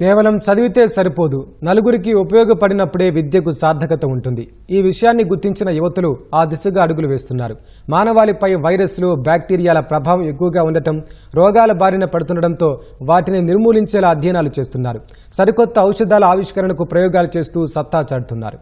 కేవలం చదివితే సరిపోదు. నలుగురికి ఉపయోగపడినప్పుడే విద్యకు సార్థకత ఉంటుంది. ఈ విషయాన్ని గుర్తించిన యువతులు ఆ దిశగా అడుగులు వేస్తున్నారు. మానవాళిపై వైరస్లు బ్యాక్టీరియాల ప్రభావం ఎక్కువగా ఉండటం రోగాల బారిన పడుతుండటంతో వాటిని నిర్మూలించేలా అధ్యయనాలు చేస్తున్నారు. సరికొత్త ఔషధాల ఆవిష్కరణకు ప్రయోగాలు చేస్తూ సత్తా చాటుతున్నారు.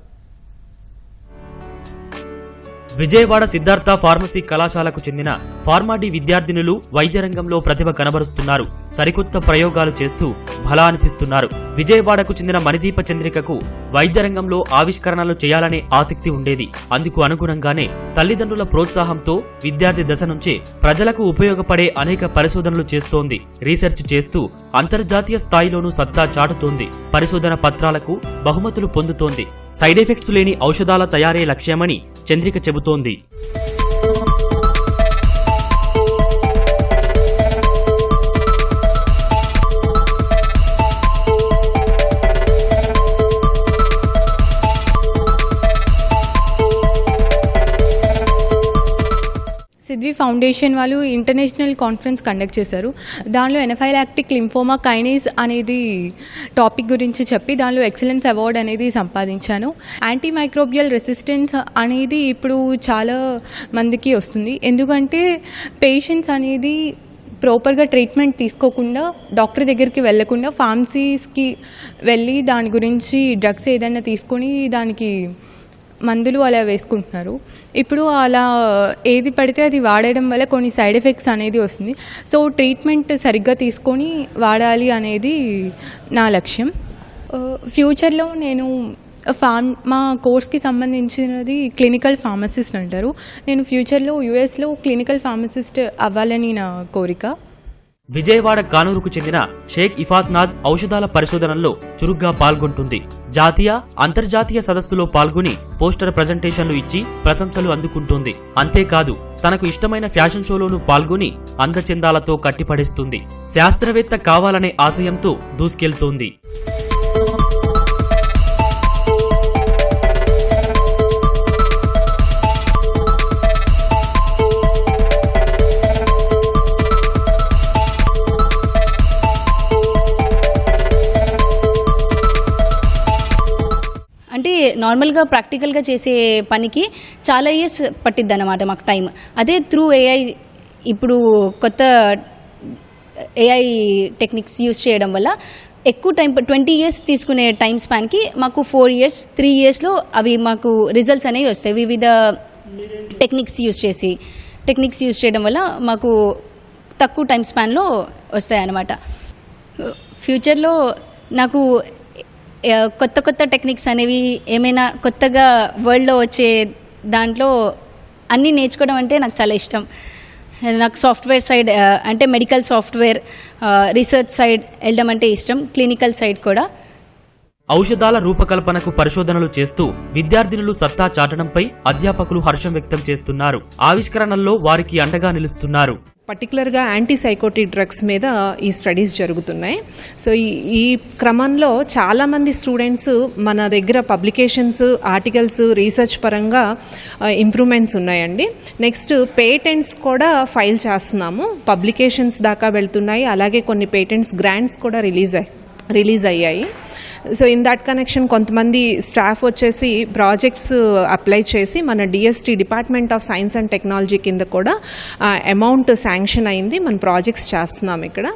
విజయవాడ సిద్ధార్థ ఫార్మసీ కళాశాలకు చెందిన ఫార్మాడీ విద్యార్థినులు వైద్య రంగంలో ప్రతిభ కనబరుస్తున్నారు. సరికొత్త ప్రయోగాలు చేస్తూ భలా అనిపిస్తున్నారు విజయవాడకు చెందిన మణిదీప చంద్రికకు వైద్య రంగంలో ఆవిష్కరణలు చేయాలనే ఆసక్తి ఉండేది. అందుకు అనుగుణంగానే తల్లిదండ్రుల ప్రోత్సాహంతో విద్యార్థి దశ నుంచే ప్రజలకు ఉపయోగపడే అనేక పరిశోధనలు చేస్తోంది. రీసెర్చ్ చేస్తూ అంతర్జాతీయ స్థాయిలోనూ సత్తా చాటుతోంది. పరిశోధన పత్రాలకు బహుమతులు పొందుతోంది. సైడ్ ఎఫెక్ట్స్ లేని ఔషధాల తయారీ లక్ష్యమని చంద్రిక చెబుతోంది. సిద్వి ఫౌండేషన్ వాళ్ళు ఇంటర్నేషనల్ కాన్ఫరెన్స్ కండక్ట్ చేశారు. దానిలో ఎనఫైలాక్టిక్ లింఫోమా కైనీస్ అనేది టాపిక్ గురించి చెప్పి దానిలో ఎక్సలెన్స్ అవార్డ్ అనేది సంపాదించాను. యాంటీ మైక్రోబియల్ రెసిస్టెన్స్ అనేది ఇప్పుడు చాలా మందికి వస్తుంది. ఎందుకంటే పేషెంట్స్ అనేది ప్రాపర్గా ట్రీట్మెంట్ తీసుకోకుండా డాక్టర్ దగ్గరికి వెళ్ళకుండా ఫార్మసీస్కి వెళ్ళి దాని గురించి డ్రగ్స్ ఏదైనా తీసుకొని దానికి మందులు అలా వేసుకుంటున్నారు. ఇప్పుడు అలా ఏది పడితే అది వాడడం వల్ల కొన్ని సైడ్ ఎఫెక్ట్స్ అనేది వస్తుంది. సో ట్రీట్మెంట్ సరిగ్గా తీసుకొని వాడాలి అనేది నా లక్ష్యం. ఫ్యూచర్లో నేను ఫార్మ్ మా కోర్స్కి సంబంధించినది క్లినికల్ ఫార్మసిస్ట్ అంటారు. నేను ఫ్యూచర్లో యూఎస్లో క్లినికల్ ఫార్మసిస్ట్ అవ్వాలని నా కోరిక. విజయవాడ కానూరుకు చెందిన షేక్ ఇఫాత్ నాజ్ ఔషధాల పరిశోధనల్లో చురుగ్గా పాల్గొంటుంది. జాతీయ అంతర్జాతీయ సదస్సులో పాల్గొని పోస్టర్ ప్రజెంటేషన్లు ఇచ్చి ప్రశంసలు అందుకుంటుంది. అంతేకాదు తనకు ఇష్టమైన ఫ్యాషన్ షోలోనూ పాల్గొని అందచందాలతో కట్టిపడేస్తుంది. శాస్త్రవేత్త కావాలనే ఆశయంతో దూసుకెళ్తోంది. నార్మల్గా ప్రాక్టికల్గా చేసే పనికి చాలా ఇయర్స్ పట్టిద్ది అనమాట మాకు టైం. అదే త్రూ ఏఐ ఇప్పుడు కొత్త ఏఐ టెక్నిక్స్ యూస్ చేయడం వల్ల ఎక్కువ టైం ట్వంటీ ఇయర్స్ తీసుకునే టైం స్పాన్కి మాకు ఫోర్ ఇయర్స్ త్రీ ఇయర్స్లో అవి మాకు రిజల్ట్స్ అనేవి వస్తాయి. వివిధ టెక్నిక్స్ యూస్ చేసి టెక్నిక్స్ యూస్ చేయడం వల్ల మాకు తక్కువ టైం స్పాన్లో వస్తాయి అన్నమాట ఫ్యూచర్లో నాకు కొత్త కొత్త టెక్నిక్స్ అనేవి ఏమైనా కొత్తగా వరల్డ్లో వచ్చే దాంట్లో అన్నీ నేర్చుకోవడం అంటే నాకు చాలా ఇష్టం. నాకు సాఫ్ట్వేర్ సైడ్ అంటే మెడికల్ సాఫ్ట్వేర్ రీసెర్చ్ సైడ్ వెళ్ళడం అంటే ఇష్టం క్లినికల్ సైడ్ కూడా. ఔషధాల రూపకల్పనకు పరిశోధనలు చేస్తూ విద్యార్థినులు సత్తా చాటడంపై అధ్యాపకులు హర్షం వ్యక్తం చేస్తున్నారు. ఆవిష్కరణల్లో వారికి అండగా నిలుస్తున్నారు. పర్టికులర్గా యాంటీసైకోటిక్ డ్రగ్స్ మీద ఈ స్టడీస్ జరుగుతున్నాయి. సో ఈ ఈ క్రమంలో చాలామంది స్టూడెంట్స్ మన దగ్గర పబ్లికేషన్స్ ఆర్టికల్స్ రీసెర్చ్ పరంగా ఇంప్రూవ్మెంట్స్ ఉన్నాయండి. నెక్స్ట్ పేటెంట్స్ కూడా ఫైల్ చేస్తున్నాము. పబ్లికేషన్స్ దాకా వెళ్తున్నాయి. అలాగే కొన్ని పేటెంట్స్ గ్రాంట్స్ కూడా రిలీజ్ రిలీజ్ అయ్యాయి. సో ఇన్ దట్ కనెక్షన్ కొంతమంది స్టాఫ్ వచ్చేసి ప్రాజెక్ట్స్ అప్లై uh, చేసి మన DST department of science and technology కింద కూడా uh, అమౌంట్ శాంక్షన్ అయింది. మన ప్రాజెక్ట్స్ చేస్తున్నాం ఇక్కడ.